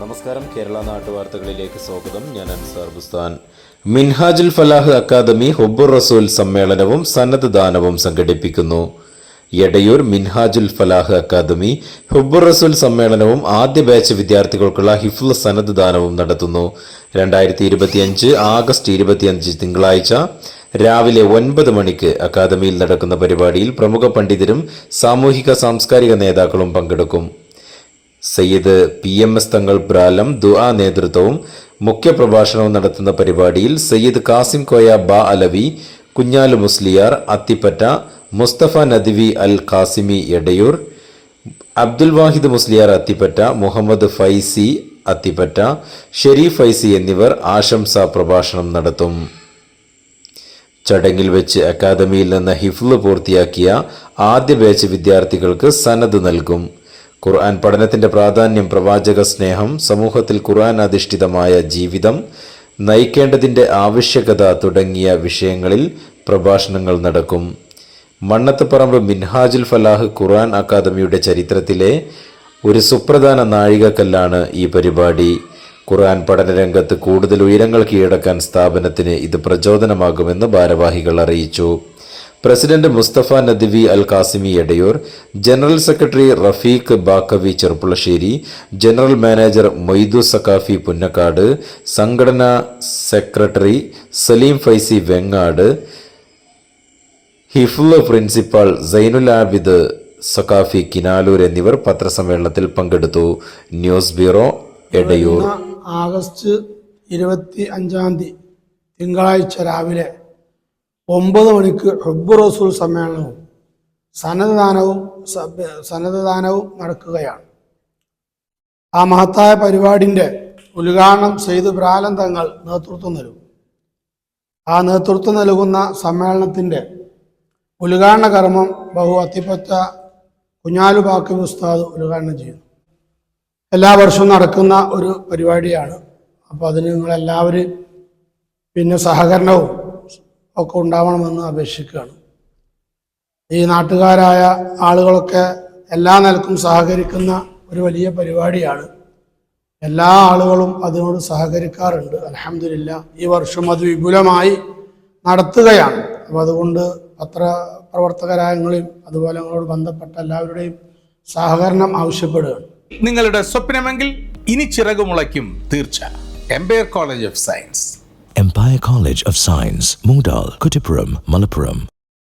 നമസ്കാരം. കേരള നാട്ടുവാർത്തകളിലേക്ക് സ്വാഗതം. ഞാൻ അൻസാർ ബുസ്താൻ. മിൻഹാജുൽ ഫലാഹ് അക്കാദമി ഹുബുർ റസൂൽ സമ്മേളനവും സന്നദ്ധദാനവും സംഘടിപ്പിക്കുന്നു. എടയൂർ മിൻഹാജുൽ ഫലാഹ് അക്കാദമി ഹുബുർ റസൂൽ സമ്മേളനവും ആദ്യ ബാച്ച് വിദ്യാർത്ഥികൾക്കുള്ള ഹിഫ്ല സന്നദ്ധ ദാനവും നടത്തുന്നു. രണ്ടായിരത്തി ഇരുപത്തിയഞ്ച് ആഗസ്റ്റ് ഇരുപത്തിയഞ്ച് തിങ്കളാഴ്ച രാവിലെ ഒൻപത് മണിക്ക് അക്കാദമിയിൽ നടക്കുന്ന പരിപാടിയിൽ പ്രമുഖ പണ്ഡിതരും സാമൂഹിക സാംസ്കാരിക നേതാക്കളും പങ്കെടുക്കും. സയ്യിദ് പി എം എസ് തങ്ങൾ ബ്രാലം ദുആ നേതൃത്വവും മുഖ്യപ്രഭാഷണവും നടത്തുന്ന പരിപാടിയിൽ സയ്യിദ് കാസിം കോയ ബ അലവി കുഞ്ഞാലു മുസ്ലിയാർ അത്തിപ്പറ്റ മുസ്തഫ നദ്വി അൽ കാസിമി എടയൂർ അബ്ദുൽ വാഹിദ് മുസ്ലിയാർ അത്തിപ്പറ്റ മുഹമ്മദ് ഫൈസി അത്തിപ്പറ്റ ഷെരീഫ് ഫൈസി എന്നിവർ ആശംസ പ്രഭാഷണം നടത്തും. ചടങ്ങിൽ വെച്ച് അക്കാദമിയിൽ നിന്ന് ഹിഫ്ല് പൂർത്തിയാക്കിയ ആദ്യ ബാച്ച് വിദ്യാർത്ഥികൾക്ക് സന്നദ്ധ നൽകും. ഖുർആൻ പഠനത്തിന്റെ പ്രാധാന്യം പ്രവാചക സ്നേഹം സമൂഹത്തിൽ ഖുർആൻ അധിഷ്ഠിതമായ ജീവിതം നയിക്കേണ്ടതിന്റെ ആവശ്യകത തുടങ്ങിയ വിഷയങ്ങളിൽ പ്രഭാഷണങ്ങൾ നടക്കും. മണ്ണത്തുപറമ്പ് മിൻഹാജുൽ ഫലാഹ് ഖുർആൻ അക്കാദമിയുടെ ചരിത്രത്തിലെ ഒരു സുപ്രധാന നാഴികക്കല്ലാണ് ഈ പരിപാടി. ഖുർആൻ പഠനരംഗത്ത് കൂടുതൽ ഉയരങ്ങൾ കീഴടക്കാൻ സ്ഥാപനത്തിന് ഇത് പ്രചോദനമാകുമെന്ന് ഭാരവാഹികൾ അറിയിച്ചു. President Mustafa Nadvi Al Qasimi Edayur general secretary Rafeeq Baqavi Cherpulassery general manager Moidu Saqafi Punnakkad സംഘടനാ സെക്രട്ടറി സലീം ഫൈസി വെങ്ങാട് ഹിഫ്ല് പ്രിൻസിപ്പാൾ സൈനുൽ ആബിദ് സക്കാഫി കിനാലൂർ എന്നിവർ പത്രസമ്മേളനത്തിൽ പങ്കെടുത്തു. News bureau Edayur. ആഗസ്റ്റ് ഇരുപത്തി അഞ്ചാം തീയതി തിങ്കളാഴ്ച രാവിലെ ഒമ്പത് മണിക്ക് ഹുബ് റസൂൽ സമ്മേളനവും സന്നദ്ധദാനവും സന്നദ്ധദാനവും നടക്കുകയാണ്. ആ മഹത്തായ പരിപാടിന്റെ ഉദ്ഘാടനം ചെയ്ത് ബ്രാലം തങ്ങൾ നേതൃത്വം നൽകും. ആ നേതൃത്വം നൽകുന്ന സമ്മേളനത്തിന്റെ ഉദ്ഘാടന കർമ്മം ബഹു അത്തിപ്പറ്റ കുഞ്ഞാലു ബാക്കി ഉസ്താദ് ഉദ്ഘാടനം ചെയ്യുന്നു. എല്ലാ വർഷവും നടക്കുന്ന ഒരു പരിപാടിയാണ്. അപ്പോൾ അതിന് നിങ്ങളെല്ലാവരും പിന്നെ സഹകരണവും ഒക്കെ ഉണ്ടാവണമെന്ന് അപേക്ഷിക്കുകയാണ്. ഈ നാട്ടുകാരായ ആളുകളൊക്കെ എല്ലാ നിലക്കും സഹകരിക്കുന്ന ഒരു വലിയ പരിപാടിയാണ്. എല്ലാ ആളുകളും അതിനോട് സഹകരിക്കാറുണ്ട്. അലഹമില്ല ഈ വർഷം അത് വിപുലമായി നടത്തുകയാണ്. അപ്പോൾ അതുകൊണ്ട് പത്ര പ്രവർത്തകരായങ്ങളെയും അതുപോലെ ഞങ്ങളോട് ബന്ധപ്പെട്ട എല്ലാവരുടെയും സഹകരണം ആവശ്യപ്പെടുകയാണ്. നിങ്ങളുടെ സ്വപ്നമെങ്കിൽ ഇനി ചിറകുമുളയ്ക്കും തീർച്ച. Empire college of science. Empire College of Science, Mungdal, Kuttipuram, Malappuram.